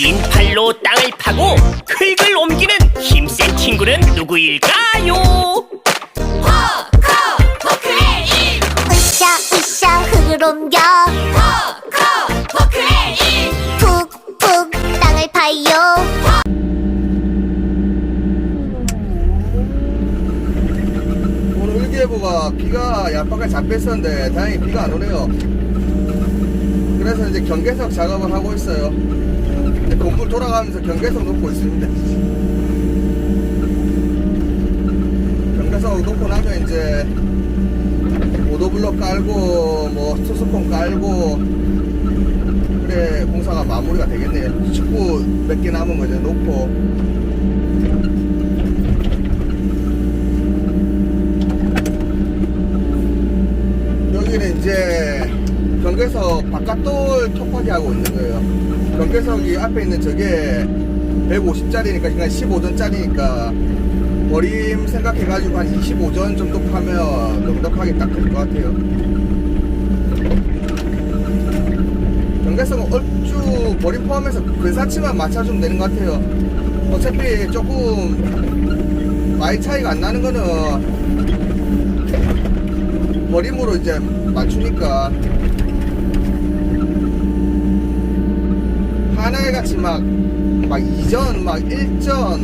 긴 팔로 땅을 파고 흙을 옮기는 힘센 친구는 누구일까요? 으쌰 으쌰 흙을 옮겨 푹푹 땅을 파요 오늘 일기예보가 비가 약박을 잡혔었는데 다행히 비가 안 오네요. 그래서 이제 경계석 작업을 하고 있어요. 이제 건물 돌아가면서 경계석 놓고 있습니다. 경계석 놓고 나면 이제 오도블럭 깔고 뭐 투스콘 깔고 그래 공사가 마무리가 되겠네요. 축구 몇 개 남은 거 이제 놓고 여기는 이제 경계석 바깥돌 톱하기 하고 있는 거예요. 경계석이 앞에 있는 저게 150짜리니까 그러니까 15전짜리니까 버림 생각해가지고 한 25전 정도 파면 넉넉하게 딱 될 것 같아요. 경계석은 얼추 버림 포함해서 근사치만 맞춰주면 되는 것 같아요. 어차피 조금 많이 차이가 안 나는 거는 버림으로 이제 맞추니까 하나에 같이 막, 막 2전, 막 1전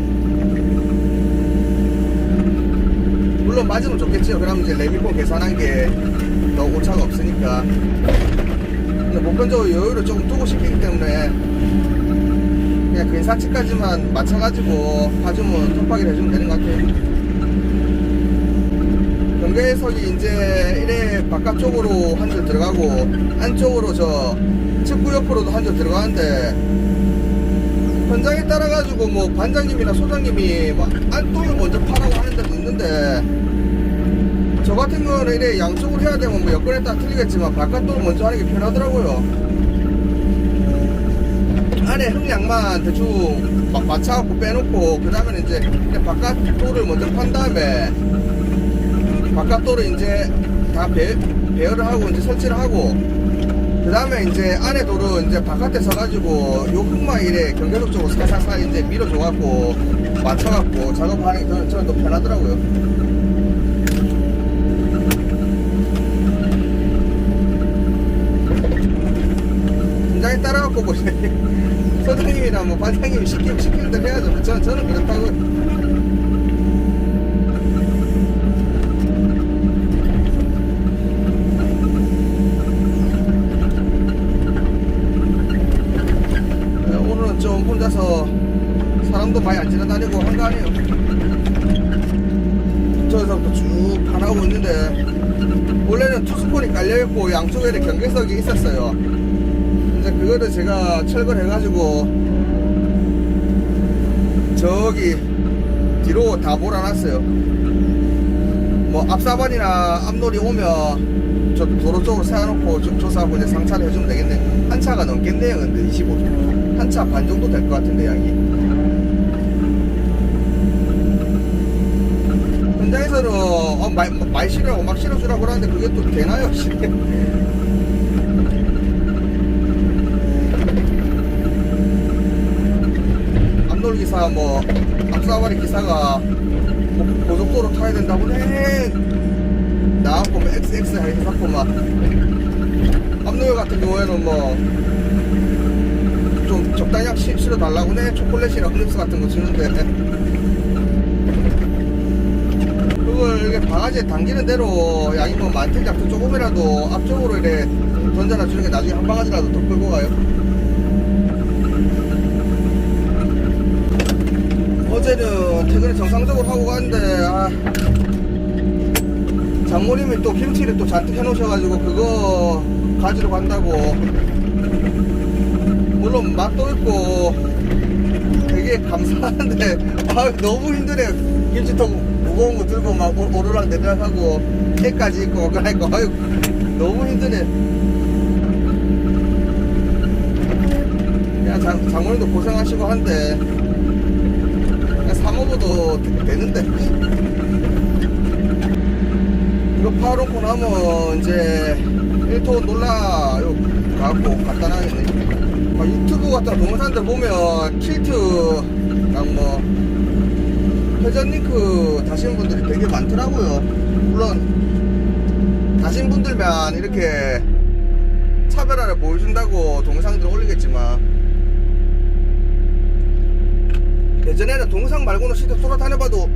물론 맞으면 좋겠지요. 그러면 이제 레미콘 계산한 게 더 오차가 없으니까 근데 보편적으로 여유를 조금 두고 시키기 때문에 그냥 근사치까지만 맞춰가지고 봐주면 톱하기를 해주면 되는 것 같아요. 경계석이 이제 이래 바깥쪽으로 한 줄 들어가고 안쪽으로 저 측구 옆으로도 한 줄 들어가는데 현장에 따라 가지고 뭐 반장님이나 소장님이 뭐 안쪽을 먼저 파라고 하는 데도 있는데 저 같은 경우는 이래 양쪽으로 해야 되면 뭐 여건에 따라 틀리겠지만 바깥쪽을 먼저 하는 게 편하더라고요. 안에 흙량만 대충 막 맞춰갖고 빼놓고 그 다음에 이제 이렇게 바깥 돌을 먼저 판 다음에 바깥도로 이제 다 배, 배열을 하고 이제 설치를 하고 그 다음에 이제 안에 도로 이제 바깥에 서가지고 요 흙만 이래 경계도 쪽으로 살살살 이제 밀어줘갖고 맞춰갖고 작업하는 게 저는, 더 편하더라고요. 팀장이 따라갖고 뭐 소장님이나 뭐 반장님이 시키면 시키는 대로 해야죠. 저는, 저는 그렇다고. 네, 많이 안 지나다니고 한가하네요. 저기서부터 쭉 파나오고 있는데 원래는 투스콘이 깔려있고 양쪽에 경계석이 있었어요. 이제 그거를 제가 철거를 해가지고 저기 뒤로 다 몰아놨어요. 뭐 앞사반이나 앞놀이 오면 저 도로 쪽으로 세워놓고 좀 조사하고 이제 상차를 해주면 되겠네. 한 차가 넘겠네요, 근데 25초. 한차 반 정도 될 것 같은데, 양이. 현장에서는 어, 말, 말 실으라고 막 실어주라고 그러는데 그게 또 되나요? 씨. 앞놀 기사 뭐 앞사발이 기사가 뭐 고속도로 타야 된다고 해 나왔고 뭐 XX 해갖고 막 앞놀 같은 경우에는 뭐 좀 적당히 시- 실어 달라고 해 초콜릿이랑 흡스 같은 거 주는데 그걸 이렇게 바가지에 당기는 대로 양이 뭐 많든 작든 조금이라도 앞쪽으로 이렇게 던져놔 주는 게 나중에 한 바가지라도 더 끌고 가요. 어제는 퇴근을 정상적으로 하고 갔는데 아, 장모님이 또 김치를 또 잔뜩 해놓으셔가지고 그거 가지러 간다고. 물론 맛도 있고 되게 감사한데 아, 너무 힘드네요. 김치통 무거운 거 들고 막 오- 오르락 내리락 하고 깨까지 있고 그러니까 아유 너무 힘드네. 그냥 장, 장모님도 고생하시고 한데. 사먹어도 되- 되는데. 이거 파놓고 나면 이제 1톤 놀라 요. 가고 간단하겠네 아, 유튜브 같은 동영상들 보면 킬트랑 뭐 회전 링크 다신 분들이 되게 많더라고요. 물론 다신 분들만 이렇게 차별화를 보여준다고 동영상들 올리겠지만 예전에는 동영상 말고는 시대 돌아다녀봐도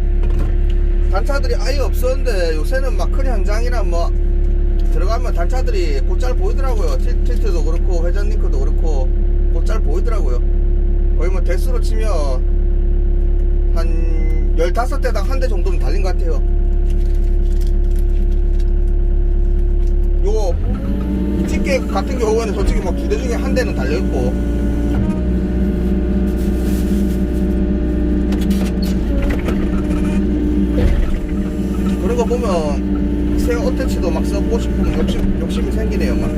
단차들이 아예 없었는데 요새는 막 큰 현장이나 뭐 들어가면 단차들이 곧잘 보이더라고요. 틸, 틸트도 그렇고 회전 링크도 그렇고 곧잘 보이더라고요. 거의 뭐 대수로 치면 한 15대당 한 대 정도는 달린 것 같아요. 요거 티켓 같은 경우에는 솔직히 막 두 대 중에 한 대는 달려있고 그런 거 보면 새 어태치도 막 써보고 싶으면 욕심, 욕심이 생기네요 막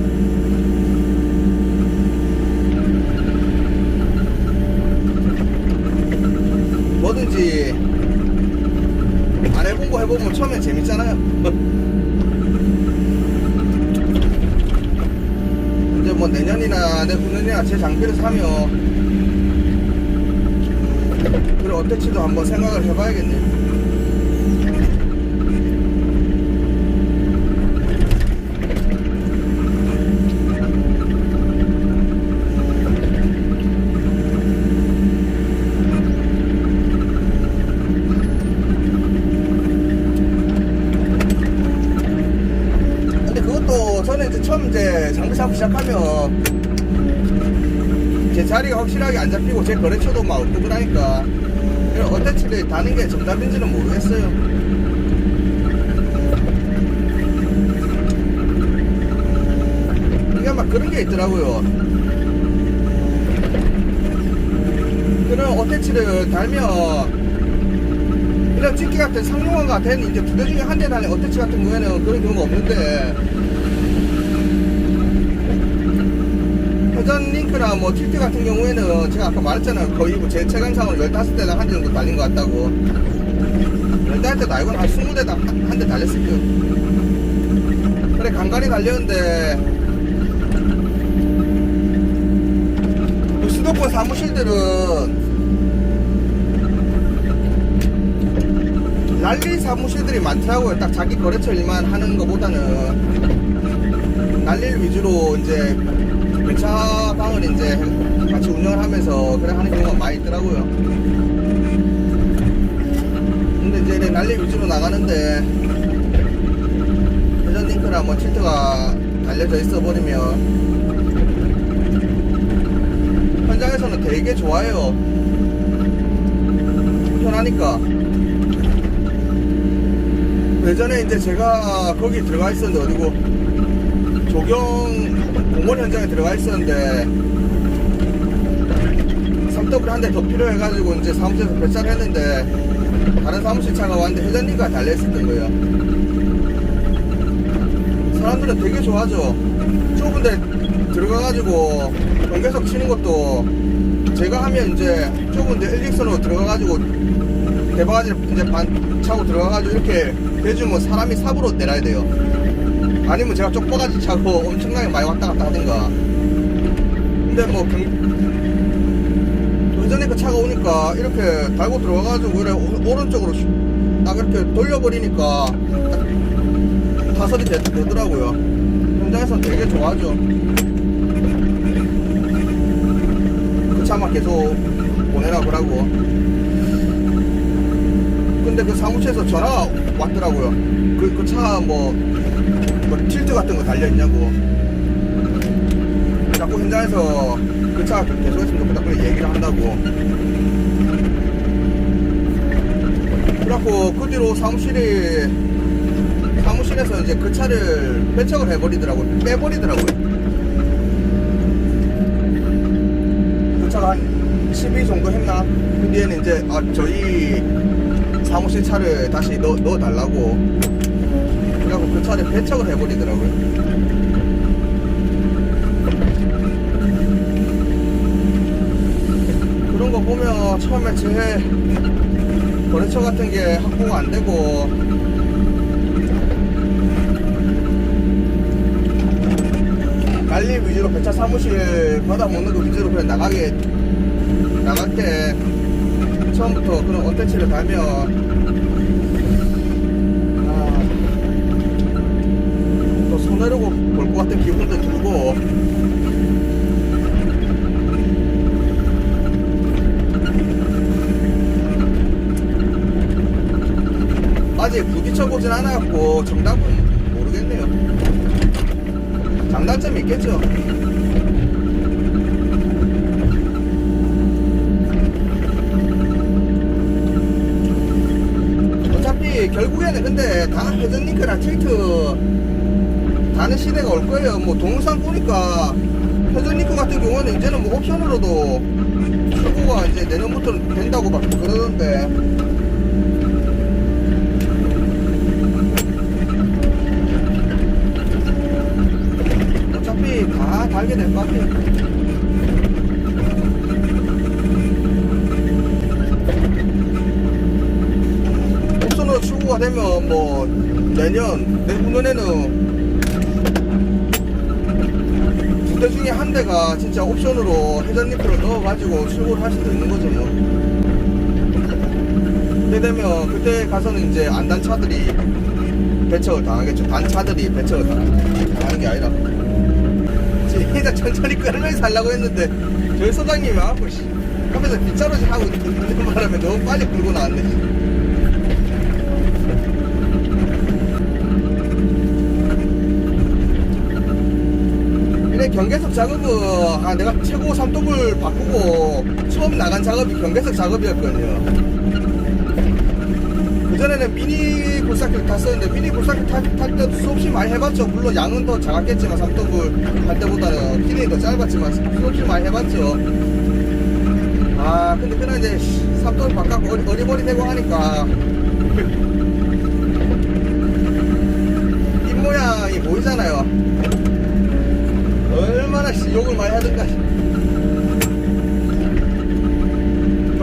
뭐든지 안 해본 거 해보면 처음엔 재밌잖아요 이제 뭐 내년이나 내후년이나 사면 그런 어태치도 한번 생각을 해봐야겠네요 근데 그것도 저는 처음 이제 장비 사고 시작하면 제 자리가 확실하게 안 잡히고 제 거래처도 막 없고 그러니까 이런 어태치를 다는 게 정답인지는 모르겠어요. 이게 막 그런 게 있더라고요. 그런 어태치를 달면 이런 찍기 같은 상용화 같은 이제 두대 중에 한 대 달린 어태치 같은 경우에는 그런 경우가 없는데 회전 링크나 뭐 틸트 같은 경우에는 제가 아까 말했잖아요. 거의 뭐제 체감상으로 15대당 한 대 정도 달린 것 같다고. 15대도 아니고 한 20대당 한 대 달렸을 거예요. 그래 간간히 달렸는데. 그 수도권 사무실들은 난리 사무실들이 많더라고요. 딱 자기 거래처 일만 하는 것보다는. 난리를 위주로 이제 배차방을 이제 같이 운영을 하면서 그래 하는 경우가 많이 있더라고요. 근데 이제 난리 위주로 나가는데 회전 링크나 뭐 틸트가 달려져 있어 버리면 현장에서는 되게 좋아요. 편하니까. 예전에 이제 제가 거기 들어가 있었는데 어디고 조경 공원 현장에 들어가 있었는데 3W 한대 더 필요해가지고 이제 사무실에서 배차를 했는데 다른 사무실 차가 왔는데 회전리가 달려있었던 거예요 사람들은 되게 좋아하죠 좁은데 들어가가지고 경계석 치는 것도 제가 하면 이제 좁은데 일직선으로 들어가가지고 대바가지를 이제 반 차고 들어가가지고 이렇게 대주면 사람이 삽으로 내려야 돼요. 아니면 제가 쪽바가지 차고 엄청나게 많이 왔다 갔다 하든가. 근데 뭐 경... 예전에 그 차가 오니까 이렇게 달고 들어가가지고 그래 오- 오른쪽으로 슉딱 이렇게 돌려버리니까 딱 타설이 되, 되더라고요. 현장에서 되게 좋아하죠. 그 차만 계속 보내라고 그러고. 근데 그 사무실에서 전화가 왔더라고요. 그, 그 차 뭐, 뭐, 틸트 같은 거 달려있냐고. 자꾸 현장에서 그 차가 계속했으면 좋겠다. 그래 얘기를 한다고. 그래갖고 그 뒤로 사무실이, 사무실에서 이제 그 차를 배척을 해버리더라고요. 빼버리더라고요. 그 차가 한12 정도 했나? 그 뒤에는 이제, 아, 저희 사무실 차를 다시 넣어, 넣어달라고 그 차를 배척을 해버리더라고요. 그런 거 보면 처음에 제 거래처 같은 게 확보가 안 되고 관리 위주로 배차 사무실 받아 먹는 거 위주로 그냥 나가게 나갈 때 처음부터 그런 어태치를 달면 아, 또 손해라고 볼 것 같은 기분도 들고 부딪혀보진 않았고 정답은 모르겠네요 장단점이 있겠죠 어차피 결국에는 근데 다 헤드링크랑 틸트 다는 시대가 올 거예요. 뭐 동영상 보니까 헤드링크 같은 경우는 이제는 뭐 옵션으로도 출고가 이제 내년부터는 된다고 막 그러던데. 다 달게 될 것 같아요. 옵션으로 출고가 되면 뭐 내년 내후년에는 두 대 중에 한 대가 진짜 옵션으로 회전 리프를 넣어가지고 출고를 할 수도 있는 거죠 뭐. 그때 되면 그때 가서는 이제 안단 차들이 배척을 당하겠죠. 단차들이 배척을 당- 당하는 게 아니라. 진짜 천천히 끌면서 하려고 했는데 저희 소장님이 와갖고 씨 앞에서 빗자루질 하고 있는 바람에 너무 빨리 끌고 나왔네. 이래 경계석 작업은 아 내가 최고 삼독을 바꾸고 처음 나간 작업이 경계석 작업이었거든요. 그전에는 미니 굴삭기를 탔었는데 미니 굴삭기 탈, 탈 때도 수없이 많이 해봤죠. 물론 양은 더 작았겠지만 삼독을 할 때보다는 길이 더 짧았지만 수없이 많이 해봤죠. 아 근데 그날 이제 삼독을 바꿔고 어리, 어리버리 되고 하니까 입 모양이 보이잖아요. 얼마나 씨 욕을 많이 하던가.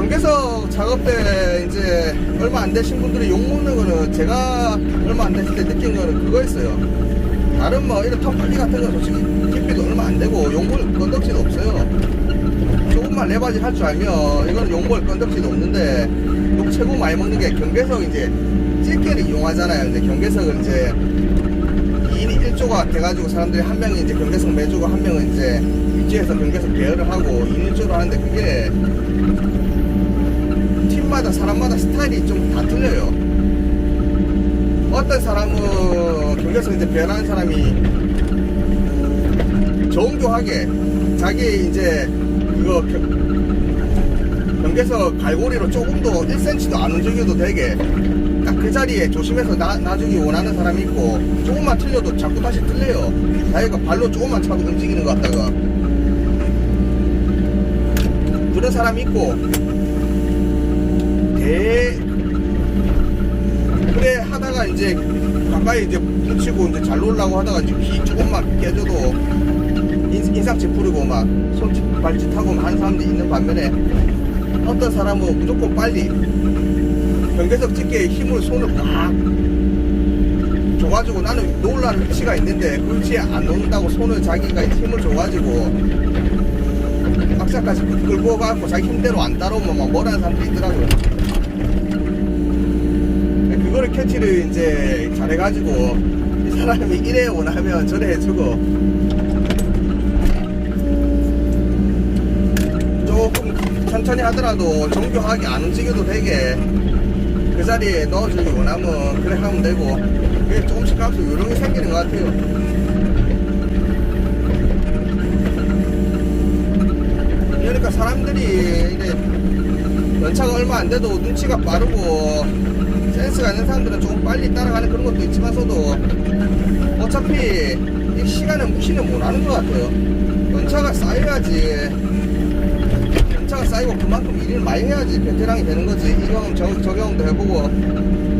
경계석 작업 때 이제 얼마 안 되신 분들이 욕 먹는 거는 제가 얼마 안 됐을 때 느낀 거는 그거였어요. 다른 뭐 이런 턱걸리 같은 거 솔직히 깊이도 얼마 안 되고 용물 건덕지도 없어요. 조금만 레바지 할줄 알면 이거는 용물 건덕지도 없는데 욕 최고 많이 먹는 게 경계석 이제 찔개를 이용하잖아요. 이제 경계석을 이제 2인 1조가 돼가지고 사람들이 한 명이 이제 경계석 매주고 한 명은 이제 입지에서 경계석 배열을 하고 2인 1조로 하는데 그게 팀마다 사람마다 스타일이 좀 다 틀려요. 어떤 사람은 경계석 이제 배열하는 사람이 정교하게 자기 이제 그거 겨- 경계석 갈고리로 조금 더 1cm도 안 움직여도 되게 딱 그 자리에 조심해서 나, 놔주기 원하는 사람이 있고 조금만 틀려도 자꾸 다시 틀려요 자기가 발로 조금만 차고 움직이는 것 같다가 그런 사람이 있고 하다가 이제 가까이 이제 붙이고 이제 잘 놀라고 하다가 이제 비 조금만 깨져도 인, 인상치 부리고 막 손짓 발짓하고 하는 사람들이 있는 반면에 어떤 사람은 무조건 빨리 경계석 찍기에 힘을 손을 꽉 줘가지고 나는 놓으려는 위치가 있는데 그 위치에 안 놓는다고 손을 자기가 힘을 줘가지고 박사까지 끌고 가고 자기 힘대로 안 따라오면 막 뭐라는 사람들이 있더라고요. 캐치를 이제 잘해가지고 이 사람이 이래 원하면 저래 해주고 조금 천천히 하더라도 정교하게 안 움직여도 되게 그 자리에 넣어주기 원하면 그래 하면 되고 그게 조금씩 가면서 요령이 생기는 것 같아요. 그러니까 사람들이 이제 연차가 얼마 안 돼도 눈치가 빠르고 센스가 있는 사람들은 조금 빨리 따라가는 그런 것도 있지만서도 어차피 이 시간은 무시는 못하는 것 같아요. 연차가 쌓여야지. 연차가 쌓이고 그만큼 일을 많이 해야지 베테랑이 되는 거지. 이 경험 저, 저 경험도 해보고